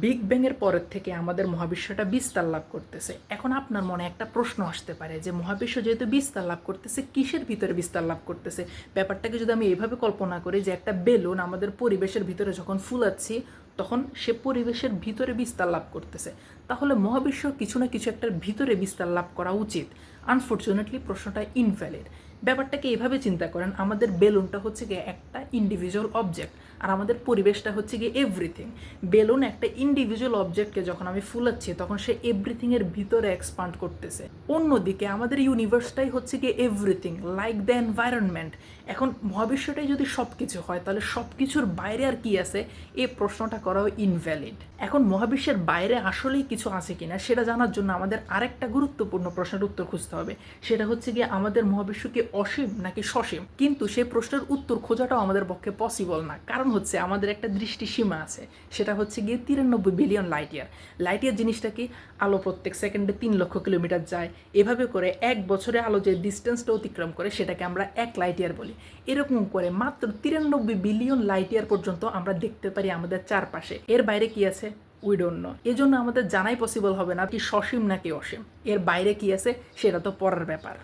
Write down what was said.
Big ব্যাংয়ের পরের থেকে আমাদের মহাবিশ্বটা বিস্তার লাভ করতেছে। এখন আপনার মনে একটা প্রশ্ন আসতে পারে যে, মহাবিশ্ব যেহেতু বিস্তার লাভ করতেছে, কিসের ভিতরে বিস্তার লাভ করতেছে? ব্যাপারটাকে যদি আমি এইভাবে কল্পনা করি যে, একটা বেলুন আমাদের পরিবেশের ভিতরে যখন ফুলাচ্ছি তখন সে পরিবেশের ভিতরে বিস্তার লাভ করতেছে। তাহলে মহাবিশ্ব কিছু না কিছু একটার ভিতরে বিস্তার লাভ করা উচিত। আনফর্চুনেটলি প্রশ্নটা ইনভ্যালিড ব্যাপারটাকে এভাবে চিন্তা করেন, আমাদের বেলুনটা হচ্ছে গিয়ে একটা ইন্ডিভিজুয়াল অবজেক্ট আর আমাদের পরিবেশটা হচ্ছে গিয়ে এভরিথিং বেলুন একটা ইন্ডিভিজুয়াল অবজেক্টকে যখন আমি ফুলাচ্ছি, তখন সে এভরিথিংয়ের ভিতরে এক্সপান্ড করতেছে। অন্যদিকে আমাদের ইউনিভার্সটাই হচ্ছে গিয়ে এভরিথিং লাইক দ্য এনভায়রনমেন্ট এখন মহাবিশ্বটাই যদি সব কিছু হয়, তাহলে সব কিছুর বাইরে আর কি আছে? এই প্রশ্নটা করাও ইনভ্যালিড এখন মহাবিশ্বের বাইরে আসলেই কিছু আছে কিনা সেটা জানার জন্য আমাদের আরেকটা গুরুত্বপূর্ণ প্রশ্নের উত্তর খুঁজতে হবে। সেটা হচ্ছে গিয়ে আমাদের মহাবিশ্ব কি অসীম নাকি সসীম? কিন্তু সেই প্রশ্নের উত্তর খোঁজাটাও আমাদের পক্ষে পসিবল না। কারণ হচ্ছে আমাদের একটা দৃষ্টি সীমা আছে। সেটা হচ্ছে গিয়ে তিরানব্বই billion light year light year জিনিসটা কি? আলো প্রত্যেক সেকেন্ডে তিন লক্ষ কিলোমিটার যায়। এভাবে করে এক বছরে আলো যে ডিস্টেন্সটা অতিক্রম করে সেটাকে আমরা এক লাইট ইয়ার বলি। এরকম করে মাত্র তিরানব্বই বিলিয়ন লাইট ইয়ার পর্যন্ত আমরা দেখতে পারি আমাদের চারপাশে। এর বাইরে কি আছে? উই ডোন্ট নো এই জন্য আমাদের জানাই পসিবল হবে না কি সসীম নাকি অসীম। এর বাইরে কি আছে সেটা তো পরের ব্যাপার।